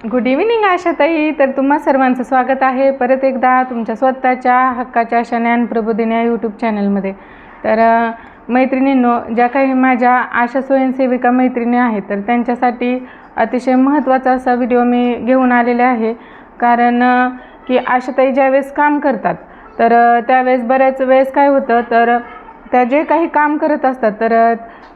Good evening आशाताई. तर तुम्हा सर्वांचं स्वागत आहे. परत एकदा तुमच्या स्वतःच्या हक्काच्या शन्यान ज्ञान या यूट्यूब चॅनलमध्ये तर मैत्रिणींनो ज्या काही माझ्या आशा स्वयंसेविका मैत्रिणी आहेत तर त्यांच्यासाठी अतिशय महत्त्वाचा असा व्हिडिओ मी घेऊन आलेले आहे. कारण की आशाताई ज्यावेळेस काम करतात तर त्यावेळेस बऱ्याच वेळेस काय होतं तर त्या जे काही काम करत असतात तर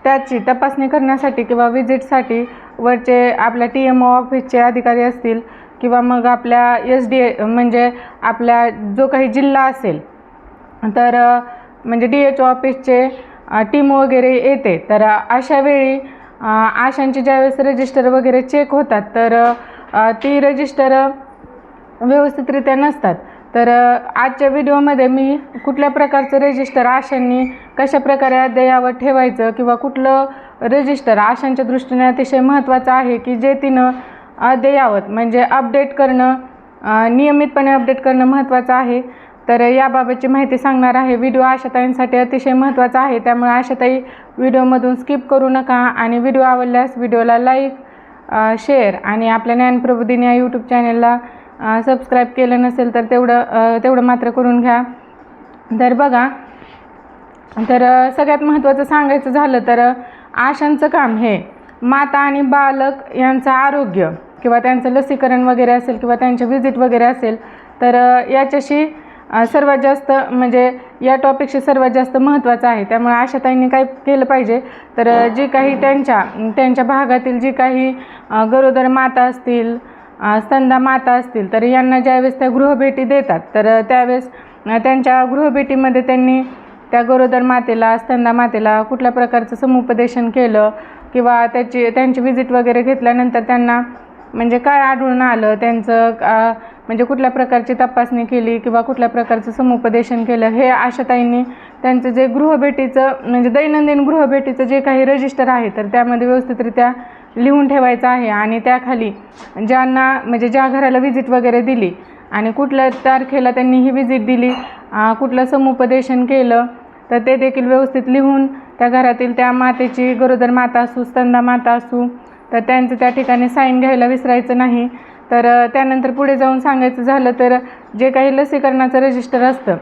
त्याची तपासणी करण्यासाठी किंवा विजिटसाठी वरचे आपल्या टी एम ओ ऑफिसचे अधिकारी असतील किंवा मग आपल्या एस डी ए म्हणजे आपल्या जो काही जिल्हा असेल तर म्हणजे डी एच ओ ऑफिसचे टीम वगैरे येते. तर अशा वेळी आशांचे ज्यावेळेस रजिस्टर वगैरे चेक होतात तर ती रजिस्टर व्यवस्थितरित्या नसतात. तर आजच्या व्हिडिओमध्ये मी कुठल्या प्रकारचं रजिस्टर आशांनी कशा प्रकारे अद्ययावत ठेवायचं किंवा कुठलं रजिस्टर आशांच्या दृष्टीने अतिशय महत्त्वाचं आहे की जे तिनं अद्ययावत म्हणजे अपडेट करणं नियमितपणे अपडेट करणं महत्त्वाचं आहे. तर याबाबतची माहिती सांगणार आहे. व्हिडिओ आशाताईंसाठी अतिशय महत्त्वाचा आहे. त्यामुळे आशाताई व्हिडिओमधून स्किप करू नका आणि व्हिडिओ आवडल्यास व्हिडिओला लाईक शेअर आणि आपल्या ज्ञानप्रबोधिनी या यूट्यूब चॅनलला सबस्क्राईब केलं नसेल तर तेवढं तेवढं मात्र करून घ्या. तर बघा तर सगळ्यात महत्त्वाचं सांगायचं झालं तर आशांचं काम हे माता आणि बालक यांचं आरोग्य किंवा त्यांचं लसीकरण वगैरे असेल किंवा त्यांचे व्हिजिट वगैरे असेल तर याच्याशी सर्वात जास्त म्हणजे या टॉपिकशी सर्वात जास्त महत्त्वाचं आहे. त्यामुळे आशाताईंनी काय केलं पाहिजे? तर जी काही त्यांच्या त्यांच्या भागातील जी काही गरोदर माता असतील स्तंधा माता असतील तर यांना ज्यावेळेस त्या गृहभेटी देतात तर त्यावेळेस त्यांच्या गृहभेटीमध्ये त्यांनी त्या गरोदर मातेला स्तंधा मातेला कुठल्या प्रकारचं समुपदेशन केलं किंवा त्याची त्यांची विजिट वगैरे घेतल्यानंतर त्यांना म्हणजे काय आढळून आलं? त्यांचं म्हणजे कुठल्या प्रकारची तपासणी केली किंवा कुठल्या प्रकारचं समुपदेशन केलं? हे आशाताईंनी त्यांचं जे गृहभेटीचं म्हणजे दैनंदिन गृहभेटीचं जे काही रजिस्टर आहे तर त्यामध्ये व्यवस्थितरित्या लिहून ठेवायचं आहे. आणि त्याखाली ज्यांना म्हणजे ज्या घराला व्हिजिट वगैरे दिली आणि कुठल्या तारखेला त्यांनी ही व्हिजिट दिली कुठलं समुपदेशन केलं तर ते देखील व्यवस्थित लिहून त्या घरातील त्या मातेची गरोदर माता असू स्तंदा माता असू तर त्यांचं त्या ठिकाणी साईन घ्यायला विसरायचं नाही. तर त्यानंतर पुढे जाऊन सांगायचं झालं तर जे काही लसीकरणाचं रजिस्टर असतं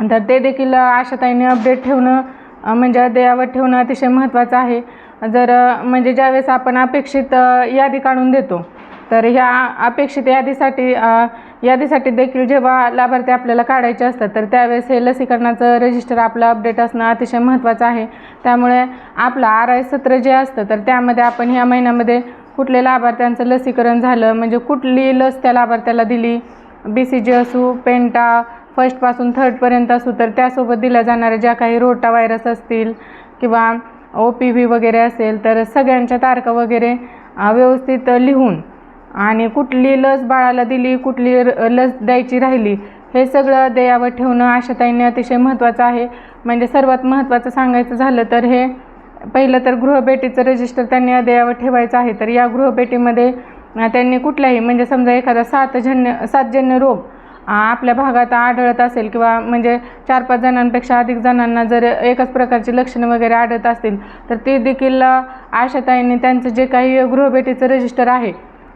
तर ते देखील आशाताईने अपडेट ठेवणं म्हणजे अद्ययावत ठेवणं अतिशय महत्त्वाचं आहे. जर म्हणजे ज्यावेळेस आपण अपेक्षित यादी काढून देतो तर ह्या अपेक्षित यादीसाठी यादीसाठी देखील जेव्हा लाभार्थी आपल्याला काढायचे असतात तर त्यावेळेस हे लसीकरणाचं रजिस्टर आपलं अपडेट असणं अतिशय महत्त्वाचं आहे. त्यामुळे आपलं आर आय सत्र जे असतं तर त्यामध्ये आपण ह्या महिन्यामध्ये कुठले लाभार्थ्यांचं लसीकरण झालं म्हणजे कुठली लस त्या लाभार्थ्याला दिली बी सी जी असू पेंटा फर्स्टपासून थर्डपर्यंत असू तर त्यासोबत दिल्या जाणाऱ्या ज्या काही रोटा व्हायरस असतील किंवा ओ पी व्ही वगैरे असेल तर सगळ्यांच्या तारखा वगैरे व्यवस्थित लिहून आणि कुठली लस बाळाला दिली कुठली र- लस द्यायची राहिली हे सगळं अद्ययावत ठेवणं आशाताईंनी अतिशय महत्त्वाचं आहे. म्हणजे सर्वात महत्त्वाचं सांगायचं झालं तर हे पहिलं तर गृहभेटीचं रजिस्टर त्यांनी अद्ययावत ठेवायचं आहे. तर या गृहभेटीमध्ये त्यांनी कुठल्याही म्हणजे समजा एखादा सातजन्य सातजन्य रोग आपल्या भागात आढळत असेल किंवा म्हणजे चार पाच जणांपेक्षा अधिक जणांना जर एकच प्रकारची लक्षणं वगैरे आढळत असतील तर ते देखील आशाताईंनी त्यांचं जे काही गृहभेटीचं रजिस्टर आहे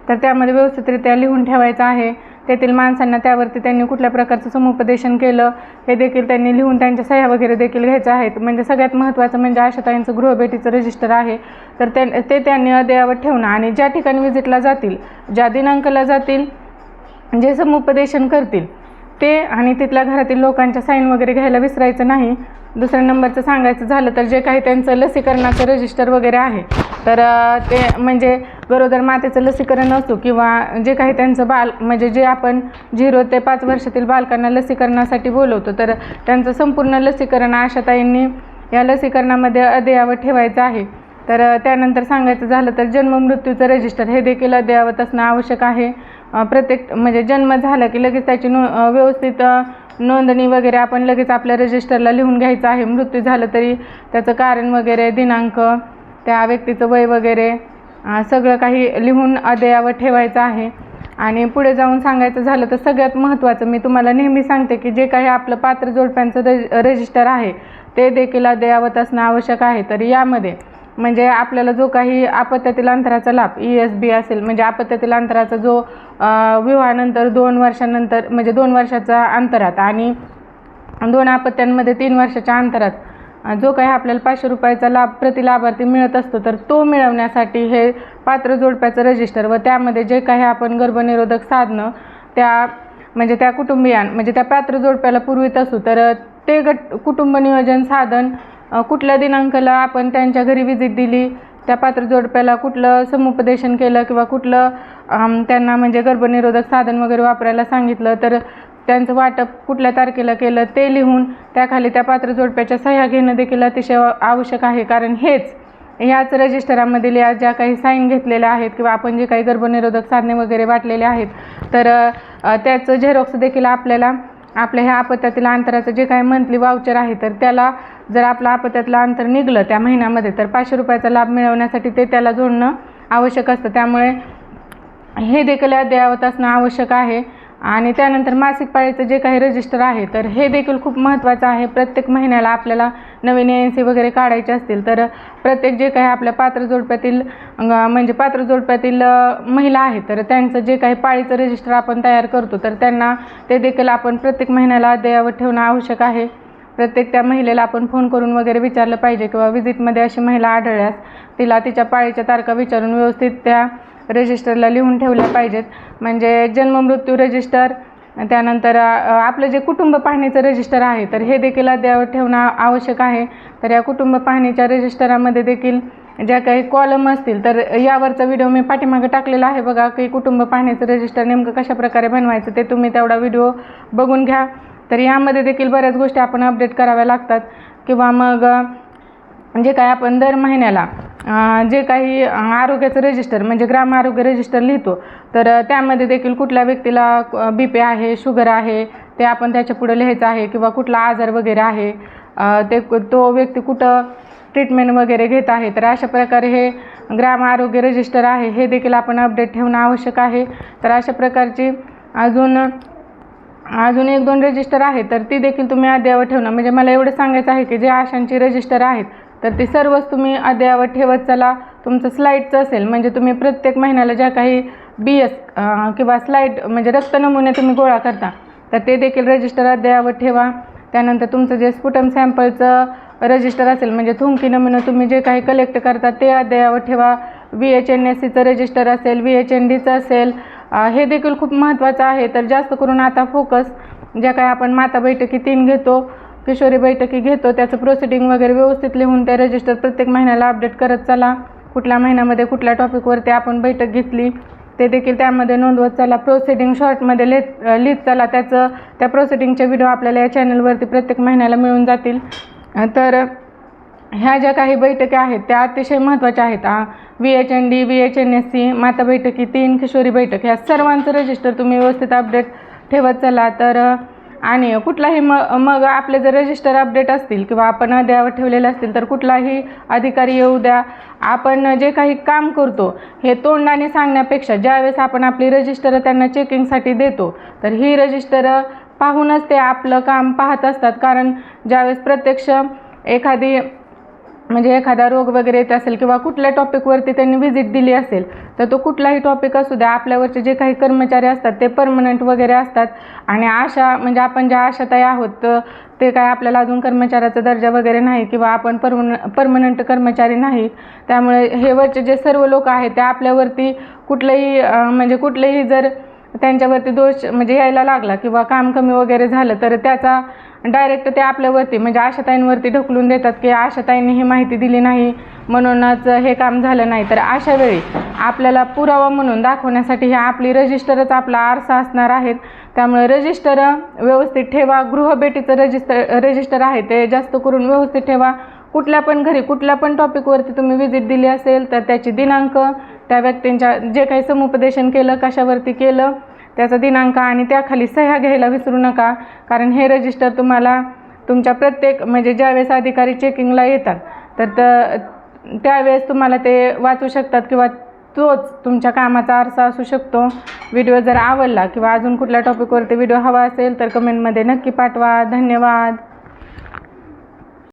तर त्यामध्ये व्यवस्थितरित्या लिहून ठेवायचं आहे. तेथील माणसांना त्यावरती त्यांनी कुठल्या प्रकारचं समुपदेशन केलं हे देखील त्यांनी लिहून त्यांच्या सह्या वगैरे देखील घ्यायच्या आहेत. म्हणजे सगळ्यात महत्त्वाचं म्हणजे आशाताईंचं गृहभेटीचं रजिस्टर आहे. तर ते ते त्यांनी अद्ययावत ठेवणं आणि ज्या ठिकाणी विजिटला जातील ज्या दिनांकाला जातील म्हणजे जे समुपदेशन करतील. ते आणि तिथल्या घरातील लोकांच्या साईन वगैरे घ्यायला विसरायचं नाही. दुसऱ्या नंबरचं सांगायचं झालं तर जे काही त्यांचं लसीकरणाचं रजिस्टर वगैरे आहे तर ते म्हणजे गरोदर मातेचं लसीकरण असो किंवा जे काही त्यांचं बाल म्हणजे जे आपण झिरो ते पाच वर्षातील बालकांना लसीकरणासाठी बोलवतो तर त्यांचं संपूर्ण लसीकरण आशाताईंनी या लसीकरणामध्ये अद्ययावत ठेवायचं आहे. तर त्यानंतर सांगायचं झालं तर जन्म मृत्यूचं रजिस्टर हे देखील अद्ययावत असणं आवश्यक आहे. प्रत्येक म्हणजे जन्म झाला की लगेच त्याची नो व्यवस्थित नोंदणी वगैरे आपण लगेच आपल्या रजिस्टरला लिहून घ्यायचं आहे. मृत्यू झालं तरी त्याचं कारण वगैरे दिनांक त्या व्यक्तीचं वय वगैरे सगळं काही लिहून अद्ययावत ठेवायचं आहे. आणि पुढे जाऊन सांगायचं झालं तर सगळ्यात महत्त्वाचं मी तुम्हाला नेहमी सांगते की जे काही आपलं पात्र जोडप्यांचं रज रजिस्टर आहे ते देखील अद्ययावत असणं आवश्यक आहे. तर यामध्ये म्हणजे आपल्याला जो काही आपत्त्यातील अंतराचा लाभ ई एस बी असेल म्हणजे आपत्त्यातील अंतराचा जो विवाहानंतर दोन वर्षानंतर म्हणजे दोन वर्षाच्या अंतरात आणि दोन आपत्त्यांमध्ये तीन वर्षाच्या अंतरात जो काही आपल्याला पाचशे रुपयाचा लाभ प्रति लाभार्थी मिळत असतो तर तो मिळवण्यासाठी हे पात्र जोडप्याचं रजिस्टर व त्यामध्ये जे काही आपण गर्भनिरोधक साधनं त्या म्हणजे त्या कुटुंबियां म्हणजे त्या पात्र जोडप्याला पुरवित असू तर ते गट कुटुंब नियोजन साधन कुठल्या दिनांकाला आपण त्यांच्या घरी विजिट दिली त्या पात्र जोडप्याला कुठलं समुपदेशन केलं किंवा कुठलं त्यांना म्हणजे गर्भनिरोधक साधन वगैरे वापरायला सांगितलं तर त्यांचं वाटप कुठल्या तारखेला केलं ते लिहून त्याखाली त्या पात्र जोडप्याच्या सह्या घेणं देखील अतिशय आवश्यक आहे. कारण हेच ह्याच रजिस्टरामधील या ज्या काही साईन घेतलेल्या आहेत किंवा आपण जे काही गर्भनिरोधक साधने वगैरे वाटलेले आहेत तर त्याचं झेरॉक्स देखील आपल्याला आपल्या ह्या अपत्यातील अंतराचं जे काही मंथली वाउचर आहे तर त्याला जर आपलं अपत्यातलं अंतर निघलं त्या महिन्यामध्ये तर पाचशे रुपयाचा लाभ मिळवण्यासाठी ते त्याला जोडणं आवश्यक असतं. त्यामुळे हे देखील अद्ययावत असणं आवश्यक आहे. आणि त्यानंतर मासिक पाळीचं जे काही रजिस्टर आहे तर हे देखील खूप महत्त्वाचं आहे. प्रत्येक महिन्याला आपल्याला नवीन एन सी वगैरे काढायचे असतील तर प्रत्येक जे काही आपल्या पात्र जोडप्यातील म्हणजे पात्र जोडप्यातील महिला आहेत तर त्यांचं जे काही पाळीचं रजिस्टर आपण तयार करतो तर त्यांना ते देखील आपण प्रत्येक महिन्याला अद्ययावत ठेवणं आवश्यक आहे. प्रत्येक त्या महिलेला आपण फोन करून वगैरे विचारलं पाहिजे किंवा विजिटमध्ये अशी महिला आढळल्यास तिला तिच्या पाळीच्या तारखा विचारून व्यवस्थित त्या रजिस्टरला लिहून ठेवल्या पाहिजेत. म्हणजे जन्ममृत्यू रजिस्टर त्यानंतर आपलं जे कुटुंब पाहणीचं रजिस्टर आहे तर हे देखील अद्ययावत ठेवणं आवश्यक आहे. तर या कुटुंब पाहणीच्या रजिस्टरामध्ये देखील ज्या काही कॉलम असतील तर यावरचा व्हिडिओ मी पाठीमागे टाकलेला आहे. बघा की कुटुंब पाहण्याचं रजिस्टर नेमकं कशा प्रकारे बनवायचं ते तुम्ही तेवढा व्हिडिओ बघून घ्या. तर यामध्ये देखील बऱ्याच गोष्टी आपण अपडेट कराव्या लागतात. किंवा मग जे काय आपण दर महिन्याला जे काही आरोग्याचं रजिस्टर म्हणजे ग्राम आरोग्य रजिस्टर लिहितो तर त्यामध्ये देखील कुठल्या व्यक्तीला बी पी आहे शुगर आहे ते आपण त्याच्या पुढे लिहायचं आहे किंवा कुठला आजार वगैरे आहे ते तो व्यक्ती कुठं ट्रीटमेंट वगैरे घेत आहे तर अशा प्रकारे हे ग्राम आरोग्य रजिस्टर आहे हे देखील आपण अपडेट ठेवणं आवश्यक आहे. तर अशा प्रकारची अजून अजून एक दोन रजिस्टर आहेत तर ती देखील तुम्ही अद्ययावत ठेवणं म्हणजे मला एवढं सांगायचं आहे की जे आशांची रजिस्टर आहेत तर ते सर्वच तुम्ही अद्ययावत ठेवत चला. तुमचं स्लाईडचं असेल म्हणजे तुम्ही प्रत्येक महिन्याला ज्या काही बी एस किंवा स्लाईड म्हणजे रक्त नमुने तुम्ही गोळा करता तर ते देखील रजिस्टर अद्ययावत ठेवा. त्यानंतर तुमचं जे स्फुटम सॅम्पलचं रजिस्टर असेल म्हणजे थुंकी नमुनं तुम्ही जे काही कलेक्ट करता ते अद्ययावत ठेवा. व्ही एच एन एस सीचं रजिस्टर असेल व्ही एच एन डीचं असेल हे देखील खूप महत्त्वाचं आहे. तर जास्त करून आता फोकस ज्या काही आपण माता बैठकी तीन घेतो किशोरी बैठकी घेतो त्याचं प्रोसिडिंग वगैरे व्यवस्थित लिहून ते रजिस्टर प्रत्येक महिन्याला अपडेट करत चला. कुठल्या महिन्यामध्ये कुठल्या टॉपिकवरती आपण बैठक घेतली ते देखील त्यामध्ये नोंदवत चला. प्रोसिडिंग शॉर्टमध्ये लिहित लिहित चला. त्याचं त्या प्रोसिडिंगचे व्हिडिओ आपल्याला या चॅनलवरती प्रत्येक महिन्याला मिळून जातील. तर ह्या ज्या काही बैठकी आहेत त्या अतिशय महत्त्वाच्या आहेत. V H N D V H N S C माता बैठकी तीन किशोरी बैठक ह्या सर्वांचं रजिस्टर तुम्ही व्यवस्थित अपडेट ठेवत चला. तर आणि कुठलाही म मग आपले जर रजिस्टर अपडेट असतील किंवा आपण अद्यावत ठेवलेले असतील तर कुठलाही अधिकारी येऊ द्या. आपण जे काही काम करतो हे तोंडाने सांगण्यापेक्षा ज्यावेळेस आपण आपली रजिस्टर त्यांना चेकिंगसाठी देतो तर ही रजिस्टर पाहूनच ते आपलं काम पाहत असतात. कारण ज्यावेळेस प्रत्यक्ष एखादी म्हणजे एखादा रोग वगैरे येत असेल किंवा कुठल्या टॉपिकवरती त्यांनी व्हिजिट दिली असेल तर तो कुठलाही टॉपिक असू द्या आपल्यावरचे जे काही कर्मचारी असतात ते परमनंट वगैरे असतात. आणि आशा म्हणजे आपण ज्या आशाताई आहोत तर ते काय आपल्याला अजून कर्मचाऱ्याचा दर्जा वगैरे नाही किंवा आपण परमन परमनंट कर्मचारी नाही. त्यामुळे हे वरचे जे सर्व लोक आहेत ते आपल्यावरती कुठलंही म्हणजे कुठलंही जर त्यांच्यावरती दोष म्हणजे यायला लागला किंवा काम कमी वगैरे झालं तर त्याचा डायरेक्ट ते आपल्यावरती म्हणजे आशाताईंवरती ढकलून देतात की आशाताईंनी ही माहिती दिली नाही म्हणूनच हे काम झालं नाही. तर अशा वेळी आपल्याला पुरावा म्हणून दाखवण्यासाठी हे आपली रजिस्टरच आपला आरसा असणार आहेत. त्यामुळे रजिस्टर व्यवस्थित ठेवा गृहभेटीचं रजिस्टर रजिस्टर आहे ते जास्त करून व्यवस्थित ठेवा. कुठल्या पण घरी कुठल्या पण टॉपिकवरती तुम्ही व्हिजिट दिली असेल तर त्याची दिनांक त्या व्यक्तींच्या जे काही समुपदेशन केलं कशावरती केलं त्याचा दिनांक आणि त्याखाली सह्या घ्यायला विसरू नका. कारण हे रजिस्टर तुम्हाला तुमच्या प्रत्येक म्हणजे ज्यावेळेस अधिकारी चेकिंगला येतात तर त त्यावेळेस तुम्हाला ते वाचू शकतात किंवा तोच तुमच्या कामाचा आरसा असू शकतो. व्हिडिओ जर आवडला किंवा अजून कुठल्या टॉपिकवरती व्हिडिओ हवा असेल तर कमेंटमध्ये नक्की पाठवा. धन्यवाद.